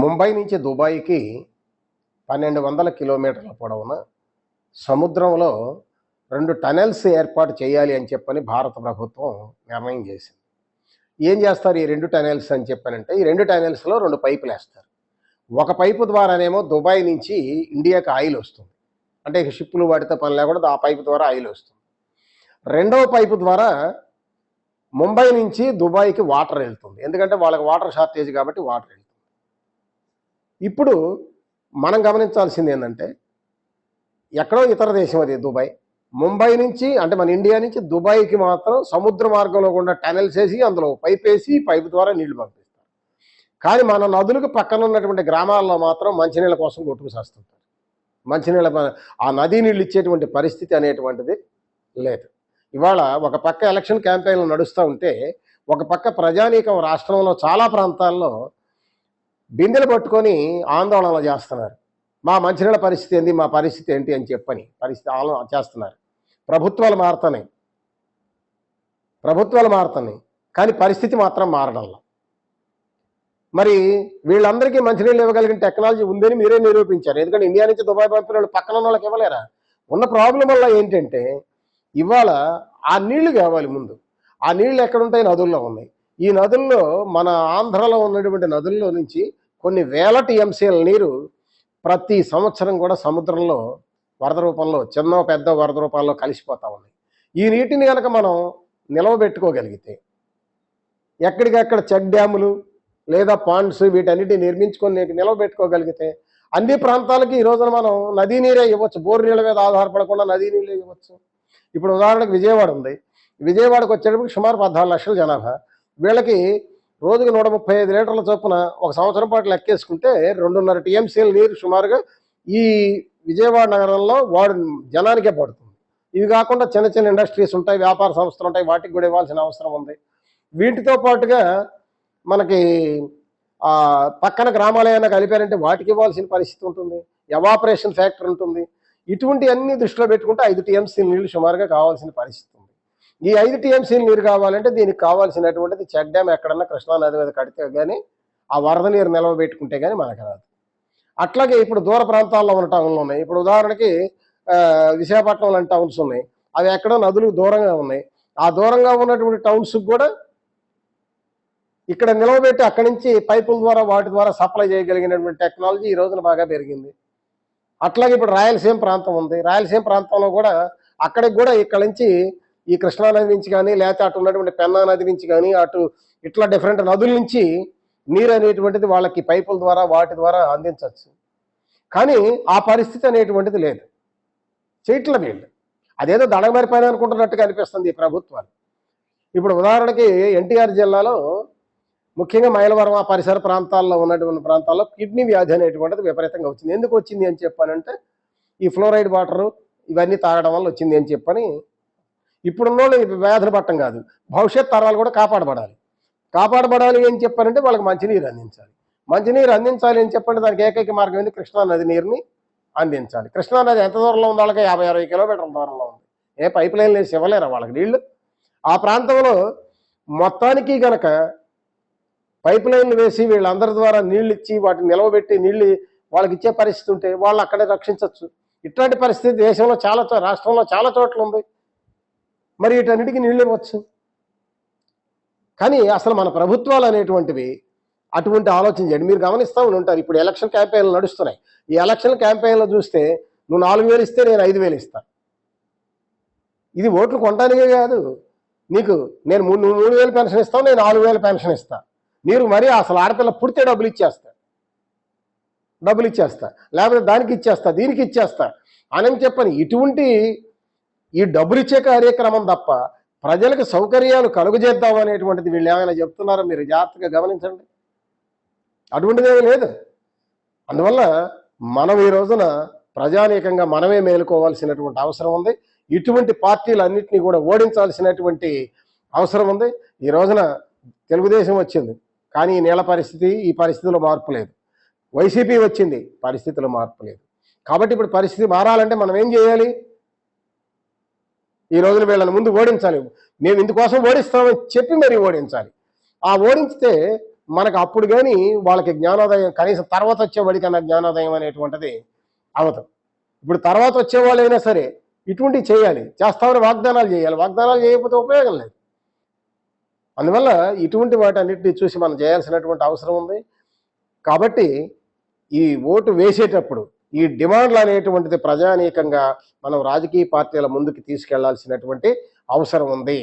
ముంబై నుంచి దుబాయ్కి పన్నెండు వందల కిలోమీటర్ల పొడవున సముద్రంలో రెండు టనెల్స్ ఏర్పాటు చేయాలి అని చెప్పని భారత ప్రభుత్వం నిర్ణయం చేసింది. ఏం చేస్తారు ఈ రెండు టనెల్స్ అని చెప్పానంటే ఈ రెండు టనెల్స్లో రెండు పైపులు వేస్తారు ఒక పైపు ద్వారానేమో దుబాయ్ నుంచి ఇండియాకి ఆయిల్ వస్తుంది. అంటే షిప్పులు వాటితో పని లేకుండా ఆ పైపు ద్వారా ఆయిల్ వస్తుంది. రెండవ పైపు ద్వారా ముంబై నుంచి దుబాయ్కి వాటర్ వెళ్తుంది. ఎందుకంటే వాళ్ళకి వాటర్ షార్టేజ్ కాబట్టి వాటర్ వెళ్తుంది ఇప్పుడు మనం గమనించాల్సింది ఏంటంటే ఎక్కడో ఇతర దేశం అది దుబాయ్. ముంబై నుంచి అంటే మన ఇండియా నుంచి దుబాయ్కి మాత్రం సముద్ర మార్గంలో కూడా టనెల్స్ వేసి అందులో పైప్ వేసి పైపు ద్వారా నీళ్ళు పంపిస్తారు. కానీ మన నదులకు పక్కన ఉన్నటువంటి గ్రామాల్లో మాత్రం మంచినీళ్ళ కోసం కొట్టుకుసేస్తుంటారు మంచినీళ్ళ ఆ నదీ నీళ్ళు ఇచ్చేటువంటి పరిస్థితి అనేటువంటిది లేదు. ఇవాళ ఒక పక్క ఎలక్షన్ క్యాంపెయిన్లు నడుస్తూ ఉంటే ఒక పక్క ప్రజానీకం రాష్ట్రంలో చాలా ప్రాంతాల్లో బిందెలు పట్టుకొని ఆందోళనలు చేస్తున్నారు. మా మంచినీళ్ళ పరిస్థితి ఏంది? మా పరిస్థితి ఏంటి అని చెప్పని పరిస్థితి ఆలోచన చేస్తున్నారు. ప్రభుత్వాలు మారుతున్నాయి. ప్రభుత్వాలు మారుతున్నాయి. కానీ పరిస్థితి మాత్రం మారడంలో. మరి వీళ్ళందరికీ మంచినీళ్ళు ఇవ్వగలిగిన టెక్నాలజీ ఉందని మీరే నిరూపించారు. ఎందుకంటే ఇండియా నుంచి దుబాయ్ పంపిన వాళ్ళు పక్కన వాళ్ళకి ఇవ్వలేరా? ఉన్న ప్రాబ్లం వల్ల ఏంటంటే ఇవాళ ఆ నీళ్ళు కావాలి ముందు. ఆ నీళ్ళు ఎక్కడుంటాయి? నదుల్లో ఉన్నాయి. ఈ నదుల్లో మన ఆంధ్రలో ఉన్నటువంటి నదుల్లో నుంచి కొన్ని వేల టీఎంసీల నీరు ప్రతి సంవత్సరం కూడా సముద్రంలో వరద రూపంలో చిన్న పెద్ద వరద రూపాల్లో కలిసిపోతా ఉన్నాయి. ఈ నీటిని కనుక మనం నిలవబెట్టుకోగలిగితే ఎక్కడికక్కడ చెక్ డ్యాములు లేదా పాండ్స్ వీటన్నిటిని నిర్మించుకొని నిలవబెట్టుకోగలిగితే అన్ని ప్రాంతాలకి ఈ రోజున మనం నదీ నీరే ఇవ్వచ్చు. బోరు నీళ్ళ మీద ఆధారపడకుండా నదీ నీళ్ళే ఇవ్వచ్చు. ఇప్పుడు ఉదాహరణకు విజయవాడ ఉంది. విజయవాడకు వచ్చేటప్పుడు సుమారు పద్నాలుగు లక్షల జనాభా. వీళ్ళకి రోజుకి నూట ముప్పై ఐదు లీటర్ల చొప్పున ఒక సంవత్సరం పాటు లెక్కేసుకుంటే రెండున్నర టీఎంసీల నీరు సుమారుగా ఈ విజయవాడ నగరంలో వాడు జనానికే పడుతుంది. ఇవి కాకుండా చిన్న చిన్న ఇండస్ట్రీస్ ఉంటాయి వ్యాపార సంస్థలు ఉంటాయి వాటికి కూడా ఇవ్వాల్సిన అవసరం ఉంది. వీటితో పాటుగా మనకి పక్కన గ్రామాలైనా కలిపారంటే వాటికి ఇవ్వాల్సిన పరిస్థితి ఉంటుంది. ఎవాపరేషన్ ఫ్యాక్టరీ ఉంటుంది. ఇటువంటి అన్ని దృష్టిలో పెట్టుకుంటే ఐదు టీఎంసీ నీళ్ళు సుమారుగా కావాల్సిన పరిస్థితి ఈ ఐదు టీఎంసీలు నీరు కావాలంటే దీనికి కావాల్సినటువంటిది చెక్ డ్యామ్ ఎక్కడన్నా కృష్ణా నది మీద కడితే కానీ ఆ వరద నీరు నిల్వ పెట్టుకుంటే కానీ మనకు రాదు. అట్లాగే ఇప్పుడు దూర ప్రాంతాల్లో ఉన్న టౌన్లు ఉన్నాయి. ఇప్పుడు ఉదాహరణకి విశాఖపట్నం లాంటి టౌన్స్ ఉన్నాయి. అవి ఎక్కడో నదులకు దూరంగా ఉన్నాయి. ఆ దూరంగా ఉన్నటువంటి టౌన్స్కి కూడా ఇక్కడ నిలవబెట్టి అక్కడి నుంచి పైపుల ద్వారా వాటి ద్వారా సప్లై చేయగలిగినటువంటి టెక్నాలజీ ఈ రోజున బాగా పెరిగింది. అట్లాగే ఇప్పుడు రాయలసీమ ప్రాంతం ఉంది. రాయలసీమ ప్రాంతంలో కూడా అక్కడికి కూడా ఇక్కడ నుంచి ఈ కృష్ణా నది నుంచి కానీ లేకపోతే అటు ఉన్నటువంటి పెన్నా నది నుంచి కానీ అటు ఇట్లా డిఫరెంట్ నదుల నుంచి నీరు అనేటువంటిది వాళ్ళకి పైపుల ద్వారా వాటి ద్వారా అందించవచ్చు. కానీ ఆ పరిస్థితి అనేటువంటిది లేదు. చేయట్ల వీళ్ళు. అదేదో దడమరిపోయిన అనుకుంటున్నట్టుగా అనిపిస్తుంది ఈ ప్రభుత్వాలు. ఇప్పుడు ఉదాహరణకి ఎన్టీఆర్ జిల్లాలో ముఖ్యంగా మైలవరం ఆ పరిసర ప్రాంతాల్లో ఉన్నటువంటి ప్రాంతాల్లో కిడ్నీ వ్యాధి అనేటువంటిది విపరీతంగా వచ్చింది. ఎందుకు వచ్చింది అని చెప్పానంటే ఈ ఫ్లోరైడ్ వాటరు ఇవన్నీ తాగడం వల్ల వచ్చింది అని చెప్పని ఇప్పుడున్న వాళ్ళు వ్యాధులు పట్టం కాదు. భవిష్యత్ తరాలు కూడా కాపాడబడాలి. కాపాడబడాలి అని చెప్పారంటే వాళ్ళకి మంచినీరు అందించాలి. మంచినీరు అందించాలి అని చెప్పండి దానికి ఏకైక మార్గం ఏంది? కృష్ణా నది నీరుని అందించాలి. కృష్ణా నది ఎంత దూరంలో ఉంది వాళ్ళకి యాభై అరవై కిలోమీటర్ల దూరంలో ఉంది. ఏ పైప్ లైన్ వేసి ఇవ్వలేరా వాళ్ళకి నీళ్ళు? ఆ ప్రాంతంలో మొత్తానికి గనక పైప్ లైన్లు వేసి వీళ్ళందరి ద్వారా నీళ్ళు ఇచ్చి వాటిని నిలవబెట్టి నీళ్ళు వాళ్ళకి ఇచ్చే పరిస్థితి ఉంటే వాళ్ళు అక్కడే రక్షించవచ్చు ఇట్లాంటి పరిస్థితి దేశంలో చాలా రాష్ట్రంలో చాలా చోట్ల ఉంది. మరి వీటన్నిటికీ నీళ్ళు ఇవ్వచ్చు. కానీ అసలు మన ప్రభుత్వాలు అనేటువంటివి అటువంటి ఆలోచన చేయండి. మీరు గమనిస్తూ ఉంటారు ఇప్పుడు ఎలక్షన్ క్యాంపెయిన్లు నడుస్తున్నాయి. ఈ ఎలక్షన్ క్యాంపెయిన్లో చూస్తే నువ్వు నాలుగు వేలు ఇస్తే నేను ఐదు వేలు ఇస్తాను ఇది ఓట్లు కొనడానికే కాదు. నీకు నేను మూడు నువ్వు మూడు వేలు పెన్షన్ ఇస్తావు నేను నాలుగు వేలు పెన్షన్ ఇస్తాను మీరు మరీ అసలు ఆడపిల్ల పుడితే డబ్బులు ఇచ్చేస్తా. డబ్బులు ఇచ్చేస్తా. లేకపోతే దానికి ఇచ్చేస్తా దీనికి ఇచ్చేస్తా. అని చెప్పని ఇటువంటి ఈ డబ్బులు ఇచ్చే కార్యక్రమం తప్ప ప్రజలకు సౌకర్యాలు కలుగజేద్దాం అనేటువంటిది వీళ్ళు ఏమైనా చెప్తున్నారో మీరు జాగ్రత్తగా గమనించండి. అటువంటిది ఏమీ లేదు. అందువల్ల మనం ఈ రోజున ప్రజానీకంగా మనమే మేలుకోవాల్సినటువంటి అవసరం ఉంది. ఇటువంటి పార్టీలన్నింటినీ కూడా ఓడించాల్సినటువంటి అవసరం ఉంది. ఈ రోజున తెలుగుదేశం వచ్చింది. కానీ ఈ నేల పరిస్థితి ఈ పరిస్థితిలో మార్పు లేదు. వైసీపీ వచ్చింది పరిస్థితిలో మార్పు లేదు. కాబట్టి ఇప్పుడు పరిస్థితి మారాలంటే మనం ఏం చేయాలి? ఈ రోజున వీళ్ళని ముందు ఓడించాలి మేము ఇందుకోసం ఓడిస్తామని చెప్పి మరి ఓడించాలి. ఆ ఓడించితే మనకు అప్పుడు కానీ వాళ్ళకి జ్ఞానోదయం కనీసం తర్వాత వచ్చేవాడికి అన్న జ్ఞానోదయం అనేటువంటిది అవతం ఇప్పుడు తర్వాత వచ్చేవాళ్ళైనా సరే ఇటువంటివి చేయాలి. చేస్తామని వాగ్దానాలు చేయాలి. వాగ్దానాలు చేయకపోతే ఉపయోగం లేదు. అందువల్ల ఇటువంటి వాటన్నిటిని చూసి మనం చేయాల్సినటువంటి అవసరం ఉంది. కాబట్టి ఈ ఓటు వేసేటప్పుడు ఈ డిమాండ్లు అనేటువంటిది ప్రజానీకంగా మనం రాజకీయ పార్టీల ముందుకు తీసుకెళ్ళాల్సినటువంటి అవసరం ఉంది.